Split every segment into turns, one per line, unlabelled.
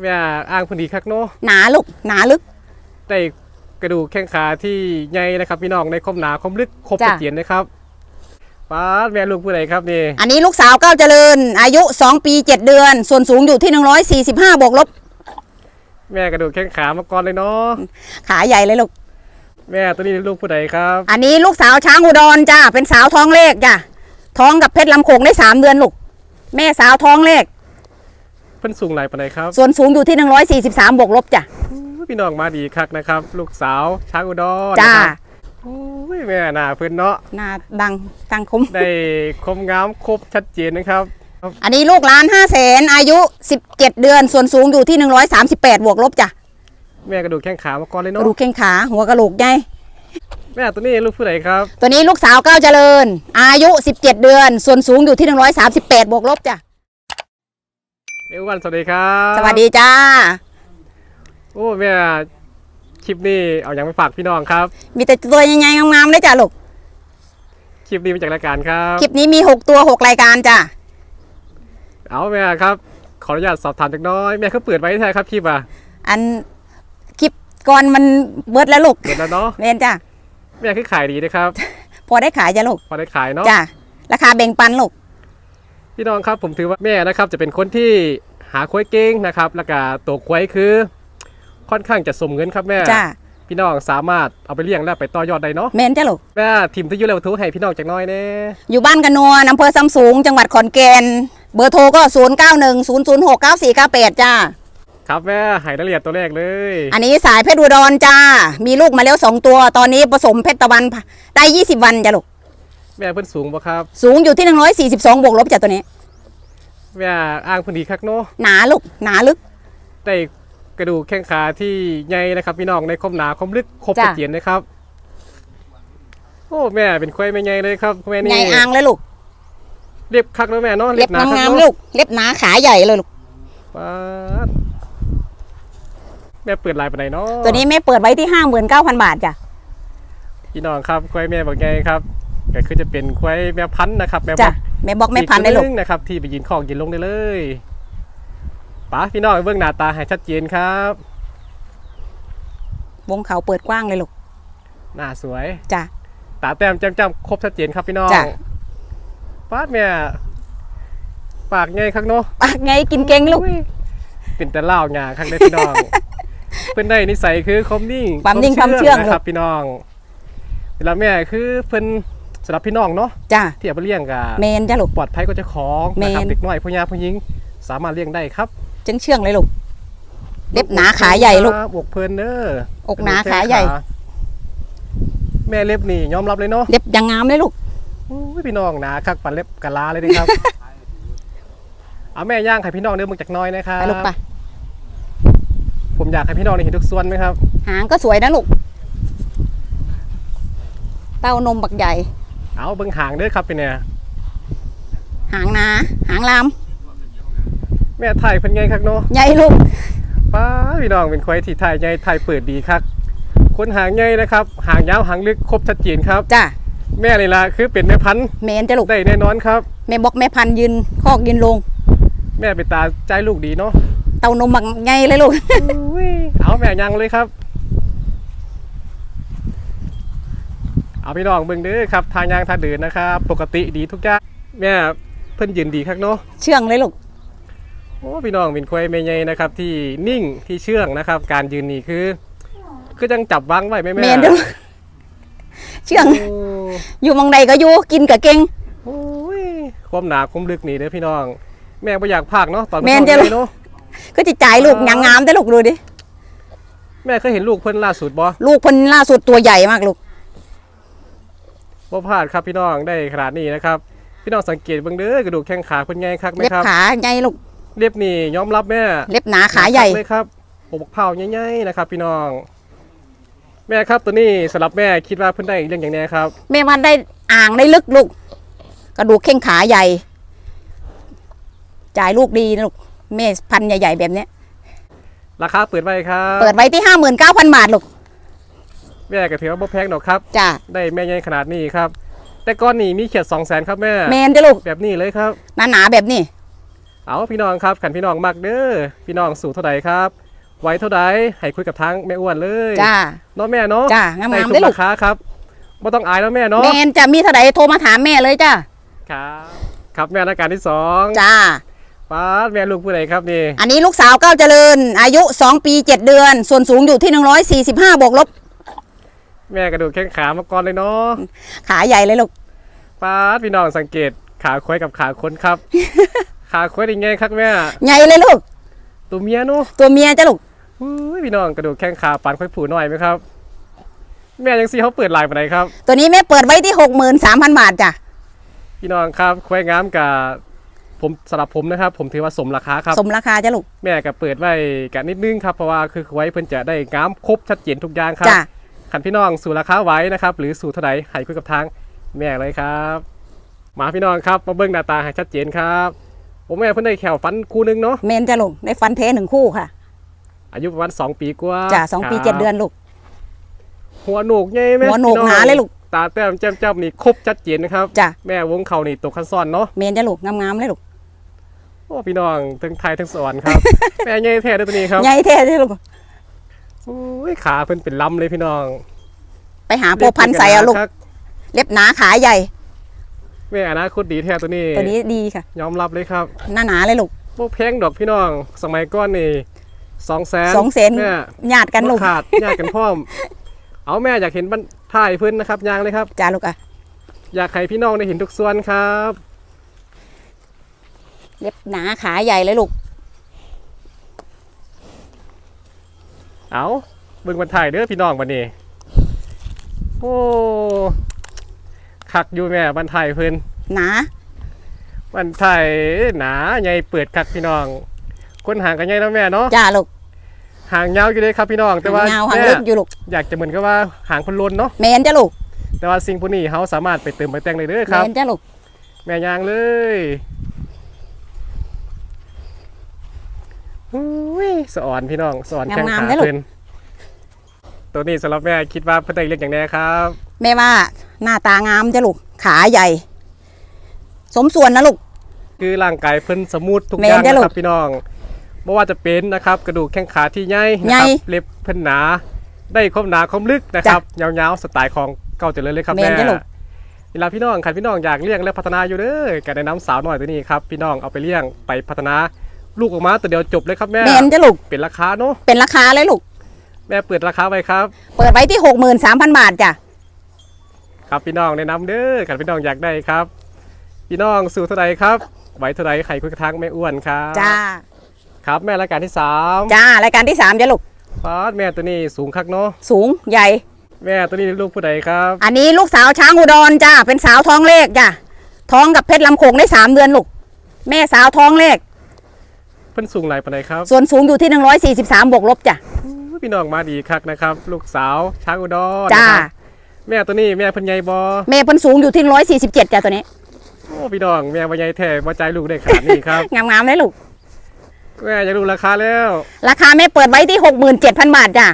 แม่อ้างพอดีคักเนาะ
หนาลูกหนาลึก
ได้กระดูกแข้งขาที่ใหญ่นะครับพี่น้องในคมหนาคมลึกครบ
จ้ะ
เสถียรนะครับป้าดแม่ลูกผู้ใดครับนี่
อันนี้ลูกสาวก้าวเจริญ อายุ 2 ปี 7 เดือน ส่วนสูงอยู่ที่ 145 บวกลบ
แม่กระดูกแข้งขามาก่อนเลยเนาะ
ขาใหญ่เลยลูก
แม่ตัวนี้ลูกผู้ใดครับ
อันนี้ลูกสาวช้างอุดรจ้าเป็นสาวท้องเลขจ้าท้องกับเพชรลำโขงได้ 3 เดือนลูก แม่สาวท้องเลข
เพิ่นสูงไหลปานใดครับ
ส่วนสูงอยู่ที่ 143 บวกลบจ้ะ
พี่น้องมาดีคักนะครับ ลูกสาวช้างอุดร
จ้า
นะครับโอ้ยแม่หน้าเพิ่นเนาะ
หน้าดังดังคม
ได้คมงามครบชัดเจนนะครับ
อันนี้ลูกล้านห้าแสนอายุ 17 เดือน ส่วนสูงอยู่ที่ 138 บวกลบจ้ะ
แม่กระดูกแข้งขามาก่อนเลย
ก
เนาะ
ระดูกแข้งขาหัวกระโหลกใหญ่
แม่ตัวนี้ลูกผู้ใดครับ
ตัวนี้ลูกสาวก้าวเจริญ อายุ 17 เดือน ส่วนสูงอยู่ที่ 138 บวกลบจ้ะ
เอวันสวัสดีครับ
สวัสดีจ้า
โอ้แม่คลิปนี้เอาอย่างไปฝากพี่น้องครับ
มีแต่ตัวใหญ่ๆงามๆเลยจ้ะลูก
คลิปนี้มาจากรายการครับ
คลิปนี้มี6ตัว6รายการจ้ะ
เอาแม่ครับ ขออนุญาตสอบถามจักหน้อยแม่เขาเปิดไว้ที่ไหนครับคลิปอะ
อันคลิปก่อนมันเบิดแล้วลูก
เปิดแล้วเนาะ
เรียนจ้ะ
แม่คือขายดีนะครับ
พอได้ขายจ้ะลูก
พอได้ขายเนาะ
จ้ะราคาแบ่งปันลูก
พี่น้องครับผมถือว่าแม่นะครับจะเป็นคนที่ หาควายเก่งนะครับ แล้วก็ตัวควายคือ ค่อนข้างจะสมเงินครับแม่
จ้ะ
พี่น้องสามารถเอาไปเลี้ยงแล้วไปต่อยอดได้เนาะ
เมนจ้ะลูก
แม่ทีมที่อยุ่แล้วทุกให้พี่น้องจักหน้อยแน่
อยู่บ้านกันนัวอำเภอซำสูง จังหวัดขอนแก่นเบอร์โทรก็ 0 9 1 0 0 6 9 4 9 8 จ้า
ครับแม่ให้รายละเอียดตัวแรกเลย
อันนี้สายเพชรอุดรจ้า มีลูกมาแล้ว 2 ตัว ตอนนี้ผสมเพชรตะวันได้ 20 วันจ้ะลูก
แม่เพิ่นสูงปะครับ
สูงอยู่ที่ 142 บวกลบจ้ะตัวนี้
แม่อ้างพื้นที่คักเนาะ
หนาลูกหนาลึก
ได้กระดูกแข้งขาที่ใหญ่นะครับพี่น้องในคมหนาคมลึกครบ
จ้ะ
เสถียรนะครับ โอ้แม่เป็นควายไม่ใหญ่เลยครับแม่นี่
ใหญ่อ่างเลยลูก
เรียบคักแล้วแม่เนาะ
เล็บ
หนาคัก
งามๆ
เนาะ
ลูกเล็บหนาขาใหญ่เลยลูก
ป๊าดแม่เปิดลายปานไหนเนาะ
ตัวนี้แม่เปิดไว้ที่59,000บาทจ้ะ
พี่น้องครับควายแม่บอกไงครับ ก็คือจะเป็นควายแม่พันธุ์นะครับ แม่
จ้ะ
บอก
แม่บอกแม่พันธุ์ได้ลูก
อีตัวหงนะครับ ที่ไปยืนของยืนลงได้เลยป๋าพี่น้องเบื้องหน้าตาให้ชัดเจนครับ
วงเขาเปิดกว้างเลยลูก
หน้าสวย
จ้ะ
ตาแต้มแจ่มจำครบชัดเจนครับพี่น้อง
จ้ะ
ป้าดแม่ปากไงครับเนาะ
ปากไงกินเก่งลูก
อุ้ยเป็นแต่เล่าหงาครับเด้อพี่น้อง เพิ่นได้นิสัยคือความนิ่ง
ความนิ่งความเชื่อง
นะครับพี่น้อง เวลาแม่คือเพิ่น สำหรับพี่น้องเนาะ
จ้ะ
ที่เอาไปเลี้ยงกับ
เมนจ้ะลูก
ปลอดภัยก็จะของนะครับ
แม่น
เด็กน้อยผู้ยาผู้หญิง สามารถเลี้ยงได้ครับ
จึงเชื่องเลยลูกเล็บหนาขาใหญ่ลูก
ครับอกเพิ่นเด้อ
อกหนาขาใหญ่
แม่เล็บนี่ยอมรับเลยเนาะ
เล็บยังงามเลยลูก
อุ้ยพี่น้องหนาคักปันเล็บกะลาเลยนะครับเอาแม่ย่างให้พี่น้องเนื้อมึงจากหน้อยนะครับ
ไปลูกไป
ผมอยากให้พี่น้องได้เห็นทุกส่วนไหมครับ
หางก็สวยนะลูกเต้านมบักใหญ่
เอาเบิ่งหางเด้อครับเป็นเนี่ย
หางหนาหางลาม
แม่ไทยเพิ่นไงครับเนาะ
ใหญ่ลูก
ป้าพี่น้องเป็นควายที่ไทยใหญ่ไทยเปิดดีครับคนหางใหญ่นะครับ หางยาวหางลึกครบชัดเจนครับ
จ้ะ
แม่นี่ล่ะคือเป็นแม่พันธุ์
เมนจ้ะลูก
ได้แน่นอนครับ
แม่บอกแม่พันธุ์ยืนคอกยืนลง
แม่เป็นตาใจลูกดีเนาะ
เต้านมบักใหญ่เลยลูก
อุ้ยเอาแม่ยังเลยครับ เอาพี่น้องเบิ่งเด้อครับ ทางยางทางเดินนะครับ ปกติดีทุกอย่างแม่เพิ่นยืนดีครับเนาะ
เชื่องเลยลูก
โอ้พี่น้องเป็นควายแม่ใหญ่นะครับ ที่นิ่งที่เชื่องนะครับ การยืนนี่คือ คือจังจับวางไว้ไหมแม่
เมนจ้ะลูกเชื่อง
โอ้
อยู่หมองใดก็อยู่กินกับเก่ง
โอ้ยความหนาความลึกนี่เด้อพี่น้อง แม่บ่อยากพากเนาะตอน
แม่นจ้ะ
ท้องเลยเนาะ
ก็จะจ่ายลูกยังงามได้อลูกดูดิ
แม่เคยเห็นลูกเพิ่นล่าสุดบ่
ลูกเพิ่นล่าสุดตัวใหญ่มากลูก
บ่พลาดครับพี่น้องได้ขนาดนี้นะครับ พี่น้องสังเกตเบิ่งเด้อกระดูกแข้งขาเพิ่นใหญ่คักไหม
เล็บ
ครับ
ขาใหญ่ลูก
เรียบนี่ยอมรับแม่
เล็บหนาขาใหญ่
เลยครับปกเผาใหญ่ๆนะครับ พี่น้อง แม่ครับตัวนี้สำหรับแม่คิดว่าเพิ่นได้เรื่องอย่างแน่ครับ
แม่มันได้อ่างได้ลึกลูกกระดูกแข้งขาใหญ่ จ่ายลูกดีนะลูกแม่พันธุ์ใหญ่ๆแบบเนี้ย
ราคาเปิดไว้ครับ
เปิดไว้ที่ห้าหมื่นเก้าพันบาทลูก
แม่ก็ถือว่าบ่แพงดอกครับ
จ้า
ได้แม่ใหญ่ขนาดนี้ครับ แต่ก้อนนี้มีเขียด2 0 0 0 0 0ครับแม่
แมนจ้ะลูก
แบบนี้เลยครับ
หนาๆแบบนี้
เอาพี่น้องครับขันพี่น้องมักเด้อพี่น้องสู่เท่าใดครับ ไว้เท่าใดให้คุยกับทางแม่อ้วนเลย
จ้า
เนาะแม่เนาะ
จ้างามๆ
ได้ทุ
เด้อกลู
รากคาครับไม่ต้องอายแล้วแม่เนาะ
แมนจะมีเท่าใดโทรมาถามแม่เลยจ้า
ครับครับแม่รายการที่สอง
จ้า
ป้าดแม่ลูกผู้ใดครับนี่
อันนี้ลูกสาวเก้าวเจริญ อายุ 2 ปี 7 เดือน ส่วนสูงอยู่ที่ 145 บวกลบ
แม่กระดูกแข้งขามาก่อนเลยเนาะ
ขาใหญ่เลยลูก
ป้าดพี่น้องสังเกตขาควายกับขาคนครับ ขาควายยังไงครับแม่
ใหญ่เลยลูก
ตัวเมียเนาะ
ตัวเมียจ้ะลูก
อุ้ยพี่น้องกระดูกแข้งขาปานควายผูหน่อยไหมครับ แม่ยังซีเขาเปิดไลน์ไปไหนครับ
ตัวนี้แม่เปิดไว้ที่63,000บาทจ้ะ
พี่น้องครับควายงามกับผมสำหรับผมนะครับ ผมถือว่าสมราคาครับ
สมราคาจ้ะลูก
แม่ก็เปิดไว้กันนิดนึงครับเพราะว่าคือควายเพิ่นจะได้งามครบชัดเจนทุกอย่างครับ
จ้ะ
ขันพี่น้องสู่ราคาไว้นะครับ หรือสู่เท่าไหร่ให้คุยกับทางแม่เลยครับ มาพี่น้องครับมาเบิ่งหน้าตาให้ชัดเจนครับผมแม่เพิ่นได้แขวฟันคู่หนึงเนาะ
เมนจ้ะลูกได้ฟันเทหนึ่งคู่ค่ะ
อายุประมาณ2ปีกว่า
จ้ะสองปี
ครับ
เจ็ดเดือนลูก
หัวโหนกใหญ่ไหม
หัวโหนก
พี่อง
หนาเลยลูก
ตาแต้มแจ่มจ้ำนี่ครบชัดเจนนะครับ
จ้ะ
แม่วงเขานี่ตกคันซ่อนเนาะ
เมนจ้ะลูกงามๆเลยลูก
โอ้พี่น้องทั้งไทยทั้งสวรรค์ครับ แม่ใหญ่แท้เด้วยตัวนี้ครับ
ใหญ่แท้จ้ะลูก
โอ้ยขาเพิ่นเป็นลำเลยพี่น้อง
ไปหาโพพันธุ์ใส่เอาลูก
ครับ
เล็บหนาขาใหญ่
แม่อนาคตดีแท้ตัวนี้
ตัวนี้ดีค่ะ
ยอมรับเลยครับ
หน้าหนาเลยลูก
พวกแพงดอกพี่น้อง สมัยก่อนนี่สองแสน
สองเซน
แม่
ญาติกันลูก
บ่ขาดญาติกันพร้อม เอาแม่อยากเห็นบรรท่ายเพิ่นนะครับยางเลยครับ
จ้าลูกอะ
อยากให้พี่น้องได้เห็นทุกส่วนครับ
เล็บหนาขาใหญ่เลยลูก
เอาเบิ่งบรรท่ายเด้อพี่น้องบัดนี้ โอ้คักอยู่แม่บรรท่ายเพิ่น
หนา
บรรท่ายหนาใหญ่เปิดคักพี่น้อง คนห่างกันใหญ่แล้วแม่เนาะ
จ้าลูก
ห่างยาวอยู่เลยครับพี่น้องแต่ว่า
หางยาวหาง
แม่
ลึกอยู่ลูก
อยากจะเหมือนกับว่าห่างคนลนเนาะ
เมนจ้าลูก
แต่ว่าสิ่งพวกนี้เขาสามารถไปเติมไปแต่งได้เลย
เม
ครับ
นจ้าลูก
แม่ยางเลย อุ้ยสะอ่อนพี่น้องสะอ่อนแข้ง
งาม
ขา
ๆได้ลูก
เพิ่นตัวนี้สำหรับแม่คิดว่าเพิ่นได้เรียกอย่างแน่ครับ
แม่ว่าหน้าตางามจ้าลูก ขาใหญ่ สมส่วนนะลูก
คือร่างกายเพิ่นสมูททุก
แม่
อนย่าง
เด้อ
นะ
ลูก
ครับพี่น้องไม่ว่าจะเป็นนะครับ กระดูกแข้งขาที่ใหญ่นะ
ใหญ่
ครับเล็บเพิ่นหนา ได้ความหนาความลึกนะครับยาวๆสไตล์ของเก่าเจริญเลยครับ
แม่
แม่
นเด้อลูก
เวลาพี่น้องคันพี่น้องอยากเลี้ยงและพัฒนาอยู่เด้อการแนะนำสาวหน่อยตัวนี้ครับพี่น้องเอาไปเลี้ยงไปพัฒนา ลูกออกมาตัวเดียวจบเลยครับแม่
เมนจ้าลูก
เป็นราคาเนาะ
เป็นราคาเลยลูก
แม่เปิดราคาไว้ครับ
เปิดไว้ที่63,000บาทจ้ะ
ครับพี่น้องแนะนำเด้อกันพี่น้องอยากได้ครับ พี่น้องสู่เท่าไรครับไว้เท่าไรไข่คุยกระทังแม่อ้วนครับ
จ้า
ครับแม่รายการที่สาม
จ้ารายการที่3จ้าลูก
ฟาดแม่ตัวนี้สูงคักเนาะ
สูงใหญ่
แม่ตัวนี้ลูกผู้ใดครับ
อันนี้ลูกสาวช้างอุดรจ้าเป็นสาวท้องเลขจ้ะท้องกับเพชรลำโขงได้3เดือนลูก แม่สาวท้องเลข
เพิ่นสูงหลายปานใดครับ
ส่วนสูงอยู่ที่ 143 บวกลบจ้ะ
พี่น้องมาดีคักนะครับ ลูกสาวช้างอุดร
จ้า
นะครับแม่ตัวนี้แม่เพิ่นใหญ่บ่
แม่เพิ่นสูงอยู่ที่ 147จ้ะตัวนี้
โอ้พี่น้องแม่บ่ใหญ่แท้บ่ใจลูกได้ขนาดนี้ครับ
งามๆเลยลูก
แม่จะรู้ราคาแล้ว
ราคาแม่เปิดไว้ที่ 67,000 บาทจ้ะ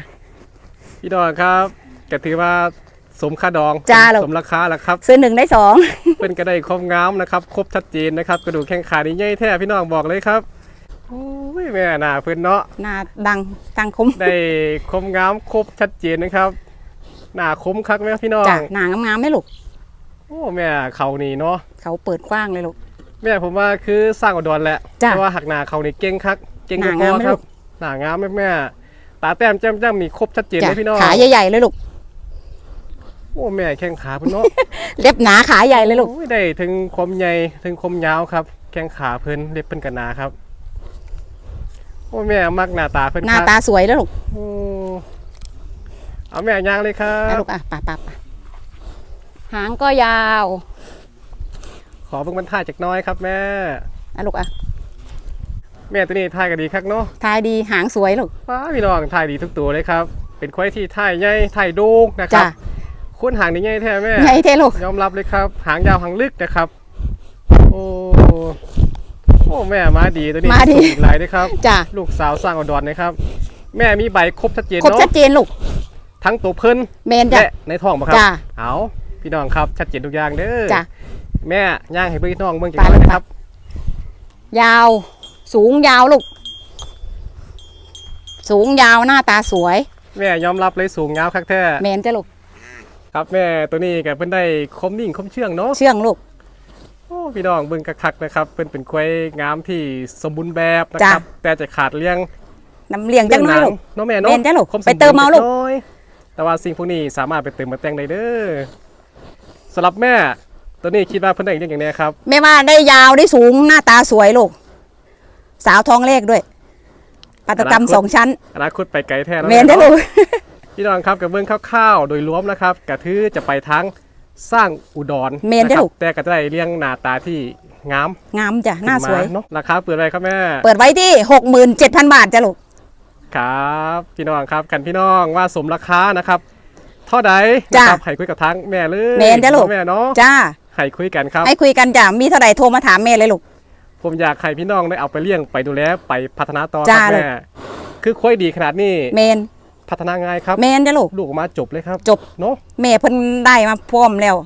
พี่น้องครับก็ถือว่าสมค่าดอง
จ้าลูก
สมราคาแล้วครับ
ซื้อหนึ่งได้สอง
เพิ่นก็ได้ความงามนะครับ ครบชัดเจนนะครับ กระดูกแข้งขานี่ใหญ่แท้พี่น้องบอกเลยครับ โอ้ยแม่น่าเพิ่นเนาะ
หน้าดังตังคม
ได้ความงามครบชัดเจนนะครับหน้าคมคักไหมพี่น้อง
จ้ะหนางามๆไหมลูก
โอ้แม่เขานี่เนาะ
เขาเปิดกว้างเลยลูก
แม่ผมว่าคือสร้างอุดรแหละ
จ้ะ
เพราะว่าหักหน้าเขานี่เก่งคักเก่ง
ห
ก
น้า
ว่างา
มไหม
ครั
ลู
บ
ก
หน้างามไหมแม่ตาแต้มแจ่มจ้ำนี่ครบชัดเจน
จ้ะ
เลยพี่น้อง
ขาใหญ่ๆเลยลูก
โอ้แม่แข้งขาเพิ่นเนาะ
เล็บหนาขาใหญ่เลยลูก
โอ้ยได้ถึงความใหญ่ถึงความยาวครับ แข้งขาเพิ่นเล็บเพิ่นกันหนาครับ โอ้แม่มักหน้าตาเพิ่น
หน้า
ครับ
ตาสวยแล้วลูก
โอ้เอาแม่ย่างเลยครั
อะ
บ
ลูกอะป่ะป่ะป่ะหางก็ยาว
ขอเบิ่งบรรทัดจากหน้อยครับแม่
อะลูกอะ
แม่ตัวนี้ท่ายก็ดีคักเนาะ
ทายดีหางสวยลูก
ว้าพี่น้องท่ายดีทุกตัวเลยครับ เป็นควายที่ท่ายใหญ่ท่ายโด่งนะครั
จ้ะ
บคุ้นหางนี่ใหญ่แท้แม่
ใหญ่เท่ลูก
ยอมรับเลยครับ หางยาวหางลึกนะครับ โอ้ โอ้แม่มาดีตัวนี้
มาดี
สูงอีกหลายด้วยครับ
จ้ะ
ลูกสาวสร้างอุดรนะครับ แม่มีใบครบชัดเจน
ครบ
เนาะ
ชัดเจนลูก
ทั้งตัวเพิ่น
เมนจ้ะ
และในท้องปะครับ
จ้ะ
เอาพี่น้องครับชัดเจนทุกอย่างเด้อ
จ้ะ
แม่ย่างให้พี่น้องเบิ่งจัง
ไป
หน่อย
ลูก
นะครับ
ยาว สูงยาวลูก สูงยาวหน้าตาสวย
แม่ยอมรับเลยสูงยาวคักแท้
เมนจ้ะลูก
ครับแม่ตัวนี้ก็เพิ่นได้คมนิ่งคมเชื่องเนาะ
เชื่องลูก
โอ้พี่น้องเบิ่งคักๆนะครับเพิ่นเป็นควายงามที่สมบูรณ์แบบนะครับ แต่จะขาดเลี้ยง
น้ำเลี้ยงจังน้อยลูก
เนาะแม่เนาะ
แม่นจ้ะลูก
คมส
ไปเติมเอาลูก
บูรณ์จัน้อยแต่ว่าสิ่งพวกนี้สามารถไปเติมมาแต่งได้เด้อสำหรับแม่ตัวนี้คิดว่าเพิ่นได้เลี้ยงอย่างไรครับ
ไม่ว่าได้ยาวได้สูงหน้าตาสวยลูกสาวท้องเลขด้วยปัตกรรม
อนาคต
สองชั้น
อนาคตไปไกลแท้แล้ว
เมนจ้ะลูก
พี่น้องครับกับเบื้องคร่าวๆ โดยรวมนะครับกระทือจะไปทั้ง สร้างอุดร
เมนจ้ะะ
ครับ
ลูก
แต่ก็จะได้เลี้ยงหน้าตาที่งาม
งามจ้ะหน้าสวย
ขึ้มเนาะราคาเปิดอะไรครับแม่
เปิดไว้ที่หกหมื่นเจ็ดพันบาทจ้ะลูก
ครับพี่น้องครับกันพี่น้องว่าสมราคานะครับ เท่าใด
จ้ะ
นะครับให้คุยกับทั้งแม่เลย
แม่นจ้ะลูก
แม่เนาะ
จ้า
ให้คุยกันครับ
ให้คุยกันจ้ะมีเท่าไหร่โทรมาถามแม่เลยลูก
ผมอยากให้พี่น้องได้เอาไปเลี้ยงไปดูแลไปพัฒนาต่อค
จ้า
รับ
ลู
แม่
ก
คือคุยดีขนาดนี้
เมน
พัฒนาง่ายครับ
เมนจ้ะลูก
ลูกออกมาจบเลยครับ
จบ
เนาะ
แม่เพิ่นได้มาพร้อมแล้ว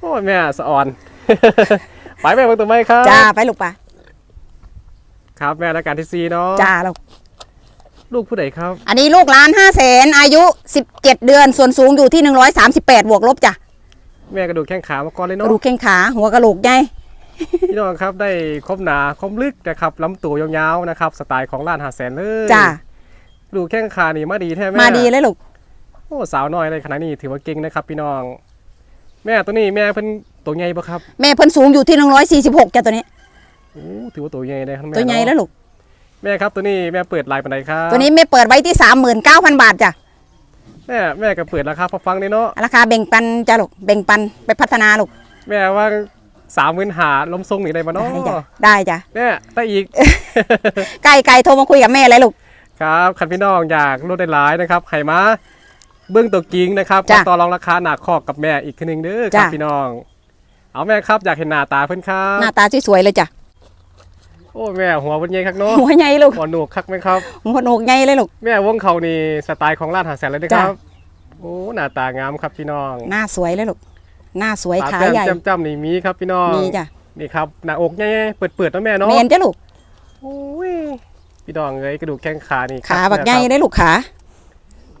โอ้ยแม่สะอ่อน ไปแม่เบิ่งตัวไหมครับ
จ้าไปลูกปะ
ครับแม่รายการที่ซีเนาะ
จ้าลูก
ลูกผู้ใดครับ
อันนี้ลูกล้านห้าแสนอายุสิบเจ็ดเดือน ส่วนสูงอยู่ที่หนึ่งร้อยสามสิบแปดบวกลบจ้ะ
แม่กระดูกแข้งขามาก่อนเลย
ก
เนาะ
ระดูกแข้งขาหัวกระโหลกใหญ่
พี่น้องครับได้คมหนาคมลึกนะครับลำตัวยาวๆนะครับ สไตล์ของล้านหาแสนเลย
จ้า
ดูแข้งขานี่มาดีแท้แม่
มาดีเลยลูก
โอ้สาวน้อยเลยขนาดนี้ถือว่าเก่งนะครับ พี่น้อง แม่ตัวนี้แม่เพิ่นตัวใหญ่ปะครับ
แม่เพิ่นสูงอยู่ที่หนึ่งร้อยสี่สิบหกจ้ะตัวนี้
โอ้ถือว่าตัวใหญ่เลยครับแม่
ตัวใหญ่
เนาะ
แล้วลูก
แม่ครับตัวนี้แม่เปิดลายปันไดครับ
ตัวนี้แม่เปิดไว้ที่สามหมื่นเก้าพันบาทจ้ะ
แม่แม่ก็เปิดราคาพอฟังเลยเนาะ
ราคาแบ่งปันจ้ะลูกแบ่งปันไปพัฒนาลูก
แม่ว่าสามหมื่นหาลมทรงนี่ได้มาเนาะ
ได้จ้ะได้จ้ะ
แม่ได้อีก
ไก่ไก่โทรมาคุยกับแม่เลยลูก
ครับคันพี่น้องอยากลดได้หลายนะครับไห้มาเบื้องตัวกิ้งนะครับ
จ้ะ
มาต่อรองราคาหนาคอกกับแม่อีกทีหนึงเด้อครับ
จ้ะ
พี่น้อง เอาแม่ครับอยากเห็นหน้าตาเพื่อนครั
หน้า
บ
ตาสวยๆเลยจ้ะ
โอ้แม่หัวเป็นไงครับเนาะ
หัวใหญ่ลูก
หัวหนูกคักไหมครับ
หัวโหนกใหญ่เลยลูก
แม่วงเขานี่สไตล์ของร้านหาแสนเลยนะค
จ้ะ
รับโอ้หน้าตางามครับพี่น้อง
หน้าสวยเลยลูกหน้าสวย
ตา
ขา
แก้ม
ใหญ่
จ้ำๆนี่มีครับพี่น้อง
มีจ้ะ
นี่ครับหน้าอกใหญ่ๆเปิดๆนะแม่เนาะ
เมนจ้ะลูก
โอ้ย พี่น้องเอ้ยกระดูกแข้งขานี่
ขา
คั
บักใหญ่
นะครับ
เลยลูกขา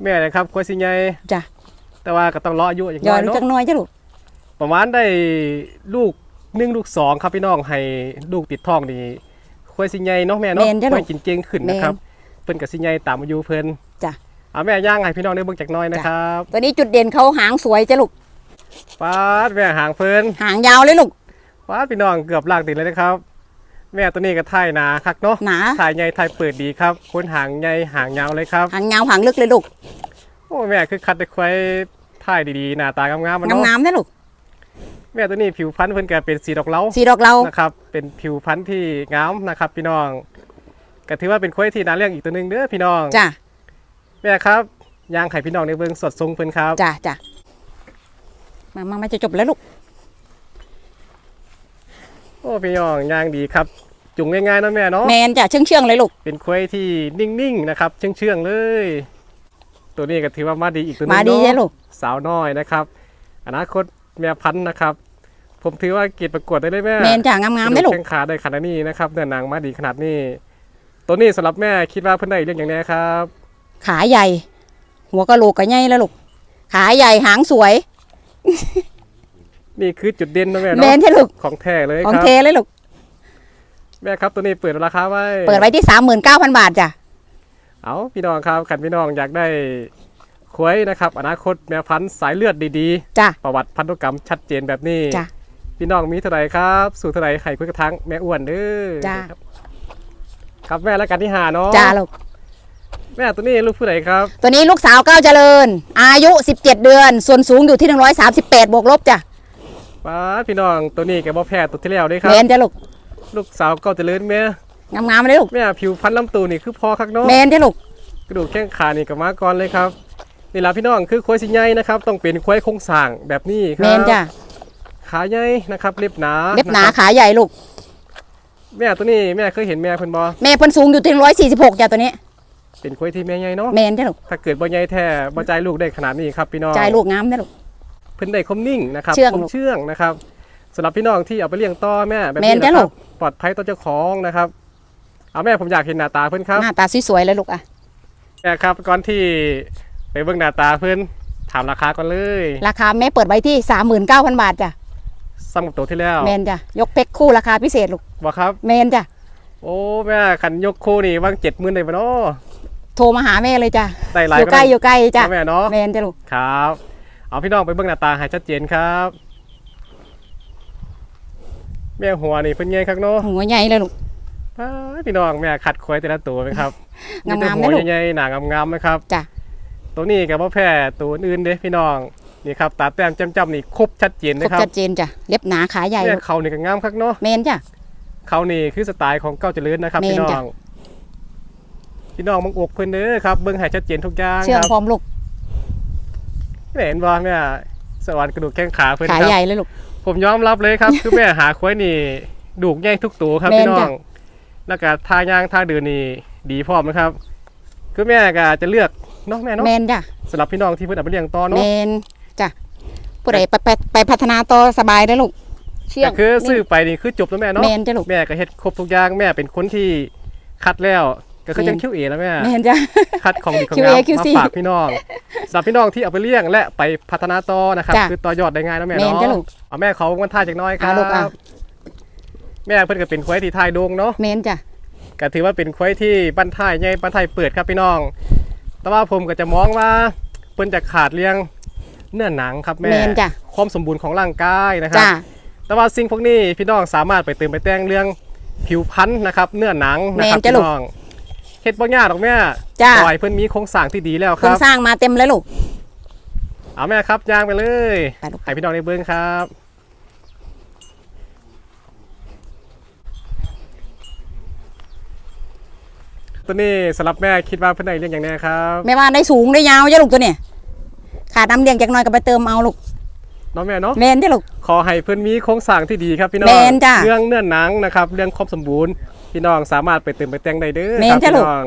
แม่นะครับควายสิใหญ่
จ้ะ
แต่ว่าก็ต้องรออายุอย่าง
ย่
น้
อ
อย
ลูก
เนาะ
จักหน้อยจ้ะลูก
ประมาณได้ลูกหนึ่งลูกสองครับพี่น้องให้ลูกติดท้องนี่ควายสิใหญ่เนาะแม่เนาะ
แม่นจ้ะ
ควา
ลู
ย
ก
กินเก่งขึ้นนะครับเพิ่นกับสิใหญ่ตามอายุเพิ่น
จ้ะ
เอาแม่ย่างให้พี่น้องได้เบิ่งจักหน้อยนะครับ
ตัวนี้จุดเด่นเขาหางสวยจ้ะลูก
ปาดแม่หางเพิ่น
หางยาวเลยลูก
ปาดพี่น้องเกือบลากติดเลยนะครับ แม่ตัวนี้ก็ถ่ายหนาคักเนาะ
หนา
ถ่ายใหญ่ถ่ายเปิดดีครับคนหางใหญ่หางยาวเลยครับ
หางยาวหางลึกเลยลูก
โอ้แม่คือคัดได้ควายถ่ายดีๆหน้าตางามๆมัน
งาม
เนาะ
งามๆนะลูก
แม่ตัวนี้ผิวพรรณเพิ่นก็เป็นสีดอกเหลา
สีดอกเรา
นะครับ เป็นผิวพรรณที่งามนะครับ พี่น้องก็ถือว่าเป็นควายที่น่าเลี้ยงอีกตัวหนึงเด้อพี่น้อง
จ้ะ
แม่ครับย่างไข่พี่น้องในเบิ้งสดทรงเพิ่นครับ
จ้ะจ้ะมามามาจะจบแล้วลูก
โอ้พี่น้องย่างดีครับ จุงง่ายๆเนาะแม่เนาะ
แมนจ้ะเชื่องเชื่องๆเลยลูก
เป็นควายที่นิ่งๆนะครับ เชื่องๆเลย ตัวนี้ก็ถือว่ามาดีอีกตัวหนึง
มาดี
เนาะ
ใช่ลูก
สาวน้อยนะครับ อนาคตแม่พันธุ์นะครับ ผมถือว่าเกียรติประกวดได้เลยแม่
แมนจ้ะงามงามๆเลยลูก
แข้งขาได้ขนาดนี้นะครับเนื้อหนังมาดีขนาดนี้ ตัวนี้สำหรับแม่คิดว่าเพิ่นได้เรื่องอย่างแนี้ครับ
ขาใหญ่ หัวกะโหลกก็ใหญ่แล้วลูกขาใหญ่หางสวย
นี่คือจุดเด่นนะแม่
แม
เนาะ
นใช่ลูก
ของแท้เลย
ของ
ครับ
เทเลยลูก
แม่ครับตัวนี้เปิดราคาไว้
เปิดไว้ที่สามหมื่นเก้าพันบาทจ้ะ
เอาพี่น้องครับขันพี่น้องอยากได้ควยนะครับ อนาคตแม่พันธุ์สายเลือดดี
จ้ะ
ๆ ประวัติพันธุกรรมชัดเจนแบบนี้
จ้ะ
พี่น้องมีเท่าไหร่ครับ สู่เท่าไหร่ไข่คุยกระทังแม่อ้วนเด้อ
จ้ะ
ครับครับแม่แล้วกันที่หาเนาะ
จ้าลูก
แม่ตัวนี้ลูกผู้ใดครับ
ตัวนี้ลูกสาวเก้าวเจริญ อายุ 17 เดือน ส่วนสูงอยู่ที่ 138 บวกลบจ้ะ
ป้าดพี่น้องตัวนี้แกบ่แพ้ตัวที่แล้วเด้ครั
แม
บ
นจ้ะลูก
ลูกสาวก็เจริญแม่
งามๆเลยลูก
แม่ผิวพันธุ์ลำตูนี่คือพอคักเนาะ
แมนจ้ะลูก
กระดูกแข้งขานี่ก็มาก่อนเลยครับนี่ล่ะพี่น้องคือควายสิใหญ่นะครับ ต้องเป็นควายโครงสร้างแบบนี้ค
แม
รับ
นจ้ะ
ขาใหญ่นะครับเล็บหนา
เล็บหนาะ
ครับ
ขาใหญ่ลูก
แม่ตัวนี้แม่เคยเห็นแม่เพิ่นบ่
แม่เพิ่นสูงอยู่ที่146จ้ะตัวนี้
เป็นควายที่แม่ใหญ่เนาะ
แมนจ้ะลูก
ถ้าเกิดบ่ใหญ่แท้บ่ใจายลูกได้ขนาดนี้ครับพี่น้อง
ใจลูกงามนะลูก
เพิ่นได้คมนิ่งนะครับ
เชื่อง
คม
ลูก
เชื่องนะครับสำหรับพี่น้องที่เอาไปเลี้ยงต่อแม่แบบ
แม่
นี้
นจ้ะ
นะค
ลู
รับ
ก
ปลอดภัยต่อเจ้าของนะครับ เอาแม่ผมอยากเห็นหน้าตาเพื่อนครับ
หน้าตาสวยๆเลยลูกอะ
แม่ครับก่อนที่ไปเบิ่งหน้าตาเพื่อนถามราคาก่อนเลย
ราคาแม่เปิดไว้ที่ 39,000 บาทจ้ะ
ซ้ำกับตัวที่แล้ว
แมนจ้ะยกเพ็กคู่ราคาพิเศษลูก
บอกครับ
แมนจ้ะ
โอ้แม่ขันยกคู่นี่ว่างเจ็ดหมื่นเลยปะเนาะ
โทรมาหาแม่เลยจ้ะ
ได้หลาย
อยู่ใกล้อยู่ใกล้จ้ะ
แม่เนาะ
แมนจ้ะลูก
ครับ เอาพี่น้องไปเบิ่งหน้าตาให้ชัดเจนครับแม่หัวนี่เพิ่นใหญ่คักเนาะ
หัวใหญ่เลยลูก
อ้ายพี่น้องแม่ขัดควายแต่ละตัวไหมครับ
งามๆ
แต่
นะ
หัว
ลูก
ใหญ่ๆหนางามๆนะครับ
จ้ะ
ตัวนี้กับว่าแพ้ตัวอื่นๆเด้พี่น้องนี่ครับตาแต้มจ้ำๆนี่ครบชัดเจน
คร
นะ
บ
ครับ
ชัดเจนจ้ะเล็บหนาขาใหญ่
แม่
ลูก
เขานี่ก็งามคักเนาะ
แมนจ้ะ
เขานี่คือสไตล์ของเก้าเจริญนะครับ
แม่น
พี่น้อ
จ้ะ
งพี่น้องมังอกเพิ่นเด้อครับเบิ่งให้ชัดเจนทุกอย่าง
เชื่อง
ครับ
พร้อมลูก
แม่ เห็นบ่แม่สวรรค์กระดูกแข้งขาเพิ่น
ขา
ครับ
ใหญ่เลยลูก
ผมยอมรับเลยครับ คือแม่หาควายนี่ดูกใหญ่ทุกตัวครับ
แม่น
พี่น้อ
จ้ะ
ง แล้วก็ท่าย่างท่าเดินนี่ดีพร้อมนะครับ คือแม่ก็จะเลือกเนาะแม่เนาะ
แมนจ้ะ
สำหรับพี่น้องที่เพิ่นเอาไปเลี้ยงต่อ
แม
เนาะ
นจ้ะผู้ใดไปไปไปพัฒนาต่อสบายได้อลูก เชื่อ
ก็
ง
คือซื้อไปนี่คือจบแล้วแม่เนาะ
แมนจ้ะลูก
แม่ก็เฮ็ดครบทุกอย่างแม่เป็นคนที่คัดแล้ว ก็คือ
แม่น
จังคิวเอแล้วแม่
แมนจ้ะ
คัดของดีของ
QA
งาม
QC
มาฝากพี่น้องสำหรับพี่น้องที่เอาไปเลี้ยงและไปพัฒนาต่อนะครับ
จ้ะ
คือต่อยอดได้ง่ายนะแม่
แม่น
เนาะ
จ้ะลูก
เอาแม่เขาวันท่าจากหน้อยครั
เอาลูกอะ
บแม่เพิ่นก็เป็นควายที่ทายโดงเนาะ
แมนจ้ะ
ก็ถือว่าเป็นควายที่บ้านท้ายใหญ่บ้านท้ายเปิดครับพี่น้อง แต่ว่าผมก็จะมองว่าเพิ่นจะขาดเลี้ยงเนื้อหนังครับแม่
แมนจ้ะ
ความสมบูรณ์ของร่างกายนะครั
จ้ะ
บแต่ว่าสิ่งพวกนี้พี่น้องสามารถไปเติมไปแต่งเรื่องผิวพรรณนะครับ เนื้อหนังนะครับ
แม่นจ้ะ
พี่
ลูก
น้อง เฮ็ดบ่ยากหรอกแม่
จ้ะ
ปล่อยเพิ่นมีโครงสร้างที่ดีแล้ว
โค
ค
รง
รับ
สร้างมาเต็มเลยลูก
เอาแม่ครับย่างไปเลย
ไปลูก
ให้พี่น้องได้เบิ่งครับ ตัวนี้สำหรับแม่คิดว่าเพิ่นได้เรื่องอย่างแน่ครับ
แม่ว่าได้สูงได้ยาวจ้ะลูกตัวเนี่ยขาดน้ำเลี้ยงจากหน้อยก็ไปเติมเอาลูก
เน้องแม่เนาะ
แมนจ้ะลูก
ขอให้เพิ่นมีโครงสร้างที่ดีครับพี่น้อง
แม่นจ้ะ
เรื่องเนื้อหนังนะครับ เรื่องความสมบูรณ์ พี่น้องสามารถไปเติมไปแต่งได้เด้อ
แม่
คนรับ
จ้ะ
พี่
ลูก
น้อง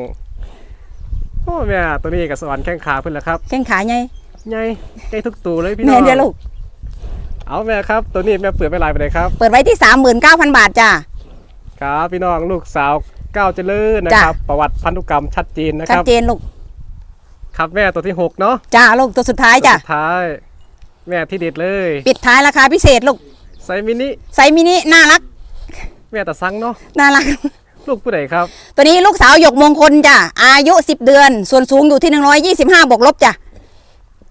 โอ้แม่ตัวนี้กับสวรรค์แข้งขาเพิ่นแล้วครับ
แข้งขาใหญ่
ใหญ่ใหญ่ทุกตัวเลยพี่
แม
น้อง
นจ้ะลูก
เอาแม่ครับตัวนี้แม่เปิดไปหลายไปเลยครับ
เปิดไว้ที่ 39,000 บาทจ้ะ
ครับพี่น้องลูกสาวก้าวเจริญนะครับ ประวัติพันธุกรรมชัดเจนนะค
ชัด
รับ
เจนลูก
ครับแม่ตัวที่หกเนาะ
จ้าลูกตัวสุดท้ายจ้ะ
ตัวสุดท้าย แม่ที่เด็ดเลย
ปิดท้ายราคาพิเศษลูก
ไซส์มินิ
ไซส์มินิน่ารัก
แม่ตะซังเนาะ
น่ารัก
ลูกผู้ใดครับ
ตัวนี้ลูกสาวหยกมงคลจ้ะอายุ 10 เดือน ส่วนสูงอยู่ที่ 125บวกลบจ้ะ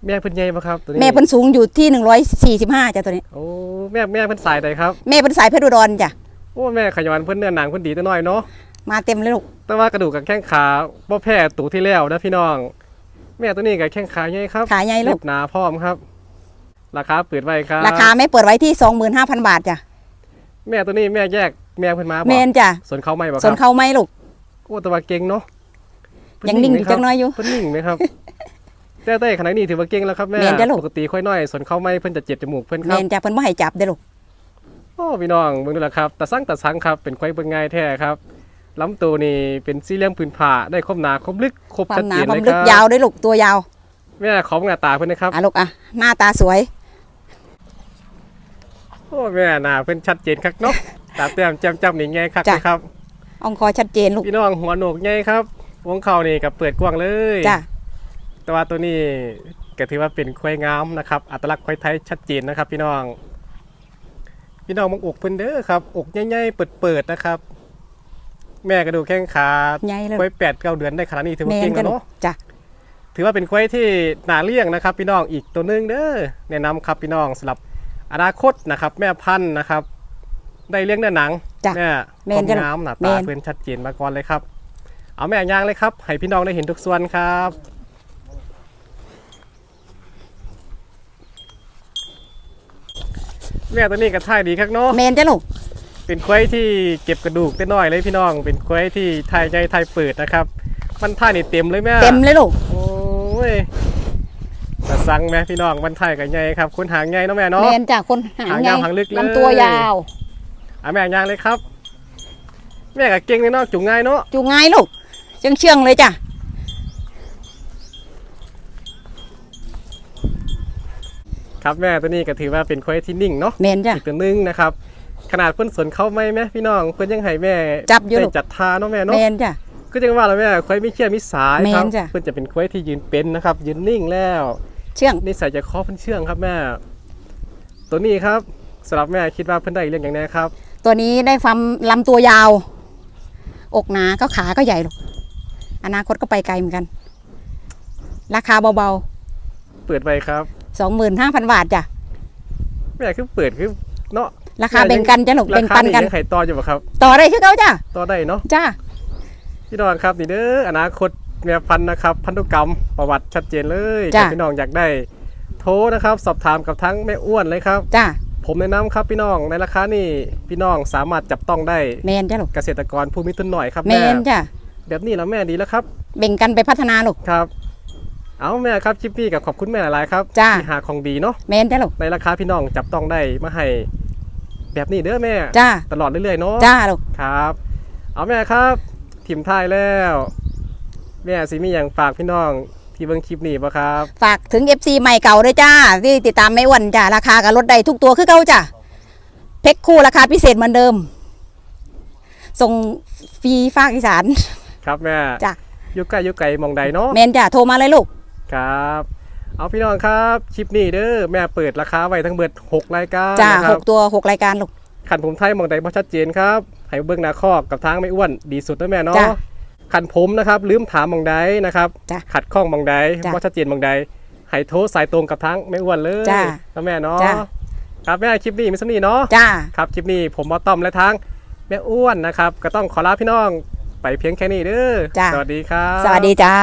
แม่เพิ่นใหญ่ปะครับตัวนี้
แม่เพิ่นสูงอยู่ที่ 145จ้ะตัวนี้
โอ้แม่แม่เพิ่นสายใดครับ
แม่เพิ่นสายเพชรอุดรจ้ะ
โอ้แม่ขยันเพิ่นเนื้อหนังเพิ่นดีแต่น้อยเนาะ
มาเต็มเลยลูก
แต่ว่ากระดูกกับแข้งขาบ่แพ้ตัวที่แล้วนะพี่น้อง แม่ตัวนี้กับแข้งขาใหญ่ครับ
ขาใหญ่ลู
เล็
ก
บหนาพร้อมครับ ราคาเปิดไว้ครับ
ราคาไม่เปิดไว้ที่ 25,000 บาทจ้ะ
แม่ตัวนี้แม่แยก แม่เพิ่นมาบ่
เมนจ้ะ
ส่วนเขาไม่บ่ค
ส่วน
รับ
เขาไม่ลูก
โอ้แต่ว่าเก่งเนาะเพิ่
ยังนิ่ง
ไหมครับ
จักหน่อยอยู่
เพิ่นนิ่งไหมครับแต่แต่ขนาดนี้ถือว่าเก่งแล้วครับแม่
แม่นจ้ะลูก
ปกติค่อยน้อยส่วนเขาไม่เพิ่นจะเจ็บจมูกเพิ่นค
เม
รับ
นจ้ะเพิ่นบ่ให้จับเด้อลูก
โอ้พี่น้องเบิ่งดูล่ะครับตาสั่งตาสังครับเป็นควายเบิ่งง่ายแท้ครับลำตัวนี่เป็นสี่เหลี่ยมผืนผ่าได้ครบหนาครบลึกครบ
ควา
ชั
ม
ด
หนา
เจน
ควา
เล
ม
ย
ลึ
ค
ก
รับ
ยาวด้วยลูกตัวยาว
แม่ขอหน้าตาเพิ่นนะครับ
อะลูกอะหน้าตาสวย
โอ้แม่หน้าเพิ่นชัดเจนคักเนาะ ตาแต้มแจ่มจ้ำนี่ไงคัก
จ้ะ
ครับ
อองคอชัดเจนลูก
พี่น้องหัวโหนกไงครับ วงเขานี่กับเปิดกว้างเลย
จ้ะ
แต่ว่าตัวนี้ก็ถือว่าเป็นควายงามนะครับ อัตลักษณ์ควายไทยชัดเจนนะครับ พี่น้อง พี่น้องมังอกเพิ่นเด้อครับ อกใหญ่ๆเปิดๆนะครับ แม่กระดูกแข้งขา
ใหญ่เลย
ควายแปดเก้าเดือนได้ขนาดนี้ถือว่าเก่งแล้ว
ลู
เนาะ
จ้ะ
ถือว่าเป็นควายที่น่าเลี้ยงนะครับ พี่น้องอีกตัวหนึงเด้อแนะนำครับพี่น้องสำหรับอนาคตนะครับ แม่พันธุ์นะครับ ได้เลี้ยงเนื้อหนัง
จ้ะ
แม่
แม่
ความ
นจ้ะ
งามหน้า
แม่
ตาน เพื่อนชัดเจนมาก่อนเลยครับ เอาแม่ย่างเลยครับให้พี่น้องได้เห็นทุกส่วนครับ แม่ตัวนี้กระท่ายดีครับเนาะ
เมนจ้ะลูก
เป็นควายที่เก็บกระดูกได้น้อยเลยพี่น้อง เป็นควายที่ทายใหญ่ทายเปิดนะครับ มันท่ายนี่เต็มเลยแม่
เต็มเลยลูก
โอ้ยแต่สั่งแม่พี่น้องมันท่ายกับใหญ่ครับคุณหางใหญ่เนาะแม่เนาะ
เมนจ้ะคนหาง
หาง
ไง
ยาวหางลึกเลย
ลำตัวยาว
เอาแม่ย่างเลยครับ แม่กับเก่งเลยเนาะจุงง่ายเนาะ
จูงง่ายลูกเชื่องเชื่องๆเลยจ้ะ
ครับแม่ตัวนี้ก็ถือว่าเป็นควายที่นิ่งเนาะ
แมนจ้ะ
อีกตัวหนึงนะครับ ขนาดเพิ่นสนเข้าไหมไหมพี่น้องเพิ่นยังให้แม่
จับอยู่ลูก
ได้จัดทาเนาะแม่เนาะ
แมนจ้ะ
ก็จังว่าแล้วแม่ควายไม่เชื่อมิสาย
แม่น
ครับ
จ้ะ
เพิ่นจะเป็นควายที่ยืนเป็นนะครับ ยืนนิ่งแล้ว
เชื่อง
นิสัยจะคอเพิ่นเชื่องครับแม่ ตัวนี้ครับสำหรับแม่คิดว่าเพิ่นได้เรื่องอย่างแน่ครับ
ตัวนี้ได้ความลำตัวยาว อกหนาก็ขาก็ใหญ่ลูกอนาคตก็ไปไกลเหมือนกัน ราคาเบา
เปิดไปครับ
ๆสองหมื่นห้าพันบาทจ้ะ
แม่คือเปิดคือเนาะ
ราคาแบ่งกันจ้ะลูก
รา
แบ่ง
คา
ปัน
นี่
กัน
ยังไข่ต่ออยู่บ่ครับ
ต่อได้คือเขาจ้ะ
ต่อได้เนาะ
จ้า
พี่น้องครับนี่เด้ออนาคตแม่พันธุ์นะครับ พันธุกรรมประวัติชัดเจนเลย
จ้ะ
ถ้าพี่น้องอยากได้ โทรนะครับ สอบถามกับทั้งแม่อ้วนเลยครับ
จ้า
ผมแนะนำครับพี่น้องในราคานี่พี่น้องสามารถจับต้องได้
แมนจ้ะลูก
เกษตรกรผู้มีทุนหน่อยครับ
แม
แม่
นจ้ะ
แบบนี้แล้วแม่ดีแล้วครับ
แบ่งกันไปพัฒนาลูก
ครับ เอาแม่ครับชิปปี้กับขอบคุณแม่หลายๆครับ
จ้ะ
ที่หาของดีเนาะ
แมนจ้ะลูก
ในราคาพี่น้องจับต้องได้มาให้แบบนี้เด้อแม่
จ้า
ตลอดเรื่อยๆเนาะ
จ้าลูก
ครับ เอาแม่ครับ ถิ่มท้ายแล้ว แม่สิมีอย่างฝากพี่น้อง ที่เบิ่งคลิปนี้บ่ครับ
ฝากถึง FC ใหม่เก่าด้วยจ้า ที่ติดตามไม่อ้วันจ้าราคากับรถใดทุกตัวคือเขาจ้ะเพกคู่ราคาพิเศษเหมือนเดิม ส่งฟรีฝากอีสาน
ครับแม่
จ้ะ
อยุกไก่ยุกไก่มองใดเนาะ
แมนจ้ะโทรมาเลยลูก
ครับ เอาพี่น้องครับคลิปนี้เด้อแม่เปิดราคาไว้ทั้งเบิด6รายการ
จ้า
นะค
ห
รับ
กตัวหกรายการลูก
ขันผมไทยมองใดบ่ชัดเจนครับให้เบิ่งหน้าคอกกับทางไม่อ้วนดีสุดนะแม่เนาะ
จ้ะ
ขันผมนะครับลืมถามมองใดนะครับ
จ้ะ
ขัดข้องมองใด
จ้ะ
บ่ชัดเจนมองใดให้โทรสายตรงกับทางไม่อ้วนเลย
จ้ะ
นะแม่เนาะ
จ้ะ
ครับแม่คลิปนี้มีสำนีเนาะ
จ้า
ครับคลิปนี้ผมบอต้อมและทางแม่อ้วนนะครับ ก็ต้องขอลาพี่น้องไปเพียงแค่นี้เด้อ
จ้ะ
สวัสดีครับ
สวัสดีจ้า